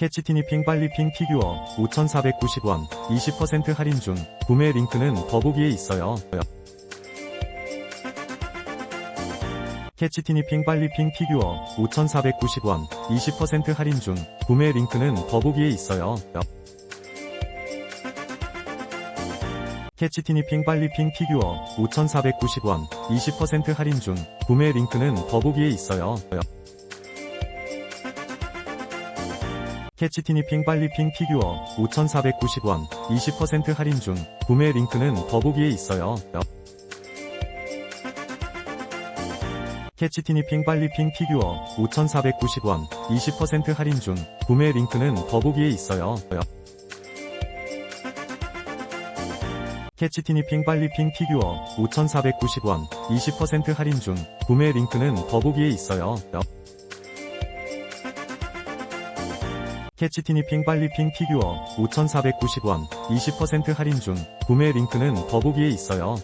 캐치티니 핑 빨리 핑 피규어 5,490원 20% 할인 중 구매 링크는 더보기에 있어요. 캐치티니 핑 빨리 핑 피규어 5,490원 20% 할인 중 구매 링크는 더보기에 있어요. 캐치티니 핑 빨리 핑 피규어 5,490원 20% 할인 중 구매 링크는 더보기에 있어요. 캐치티니 핑 빨리 핑 피규어 5,490원 20% 할인 중 구매 링크는 더보기에 있어요. 캐치티니 핑 빨리 핑 피규어 5,490원 20% 할인 중 구매 링크는 더보기에 있어요. 캐치티니 핑 빨리 핑 피규어 5,490원 20% 할인 중 구매 링크는 더보기에 있어요. 캐치티니 핑 빨리 핑 피규어 5,490원 20% 할인 중 구매 링크는 더보기에 있어요.